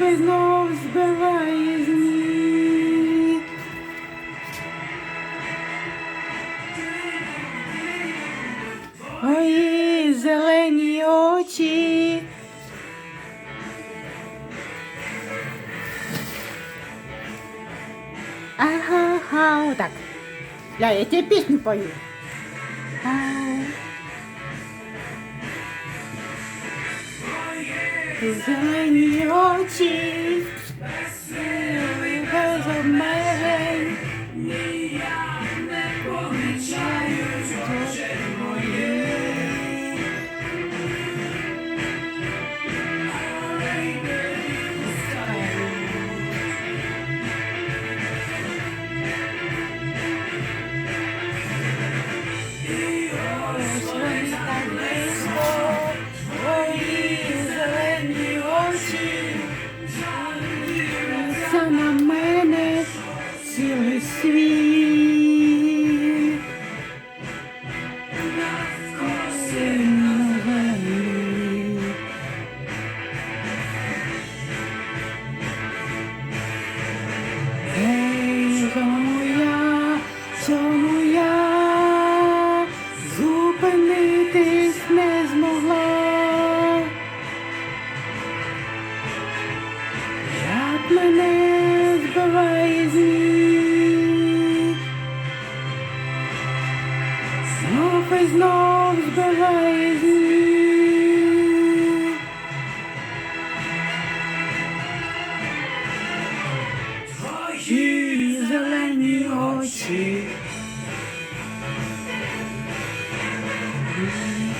і знов збиває з ніг. Ой, зелені очі. Ага, ага, вот так. Ля, я тебе песню пою. А. Cause I need your cheeks. Because my Зупинитись не змогла, як мене збиває з знов і знов збиває з. Твої зелені очі. Mm-hmm.